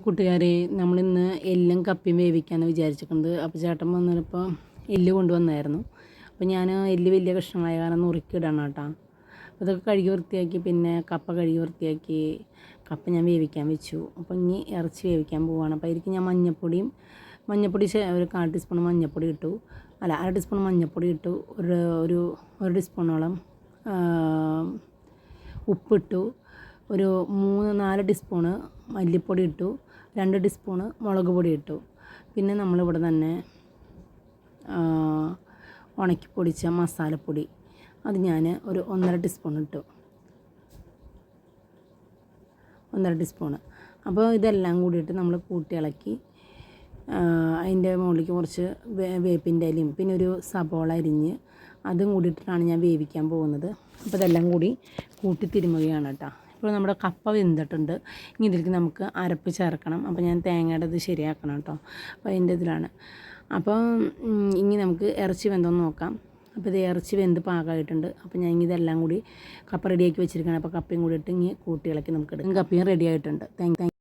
കൂട്ടുകാരെ നമ്മളിന്ന് എല്ലും കപ്പിയും വേവിക്കാമെന്ന് വിചാരിച്ചിട്ടുണ്ട്. അപ്പോൾ ചേട്ടൻ വന്നപ്പോൾ എല്ല് കൊണ്ടുവന്നായിരുന്നു. അപ്പോൾ ഞാൻ എല്ല് വലിയ കഷ്ണങ്ങളായ കാരണം നുറുക്കിയിടണം കേട്ടോ. അപ്പോൾ ഇതൊക്കെ കഴുകി വൃത്തിയാക്കി പിന്നെ കപ്പ കഴുകി വൃത്തിയാക്കി കപ്പ ഞാൻ വേവിക്കാൻ വെച്ചു. അപ്പോൾ ഇനി ഇറച്ചി വേവിക്കാൻ പോവുകയാണ് അപ്പോൾ അതിലേക്ക് ഞാൻ മഞ്ഞപ്പൊടിയും മഞ്ഞപ്പൊടി ഒരു കാൽ ടീസ്പൂൺ മഞ്ഞപ്പൊടി ഇട്ടു. അല്ല അര ടീസ്പൂൺ മഞ്ഞപ്പൊടി ഇട്ടു. ഒരു ഒരു ഒരു ടീസ്പൂണോളം ഉപ്പിട്ടു. ഒരു മൂന്ന് നാല് ടീസ്പൂണ് മല്ലിപ്പൊടി ഇട്ടു രണ്ട് ടീസ്പൂണ് മുളക് പൊടി ഇട്ടു. പിന്നെ നമ്മളിവിടെ തന്നെ ഉണക്കി പൊടിച്ച മസാലപ്പൊടി അത് ഞാൻ ഒരു ഒന്നര ടീസ്പൂൺ ഇട്ടു. ഒന്നര ടീസ്പൂണ്. അപ്പോൾ ഇതെല്ലാം കൂടിയിട്ട് നമ്മൾ കൂട്ടി ഇളക്കി അതിന്റെ മുകളിലേക്ക് കുറച്ച് വേപ്പിന്റെ ഇലയും പിന്നെ ഒരു സബോള അരിഞ്ഞ് അതും കൂടിയിട്ടാണ് ഞാൻ വേവിക്കാൻ പോകുന്നത്. അപ്പോൾ ഇതെല്ലാം കൂടി കൂട്ടി തിരുമുകയാണ് കേട്ടോ. ഇപ്പോൾ നമ്മുടെ കപ്പ വെന്തിട്ടുണ്ട്. ഇനി ഇതിലേക്ക് നമുക്ക് അരപ്പ് ചേർക്കണം. അപ്പോൾ ഞാൻ തേങ്ങയുടെ ഇത് ശരിയാക്കണം കേട്ടോ. അപ്പോൾ അതിന്റെ ഇതിലാണ്. അപ്പോൾ ഇനി നമുക്ക് ഇറച്ചി വെന്തോന്ന് നോക്കാം. അപ്പോൾ ഇത് ഇറച്ചി വെന്ത് പാകമായിട്ടുണ്ട്. അപ്പോൾ ഞാൻ ഇതെല്ലാം കൂടി കപ്പ റെഡിയാക്കി വെച്ചിരിക്കുകയാണ്. അപ്പോൾ കപ്പയും കൂടി ഇട്ട് ഇനി കൂട്ടി ഇളക്കി നമുക്ക് എടുക്കാം. കപ്പയും റെഡി ആയിട്ടുണ്ട്. Thank thank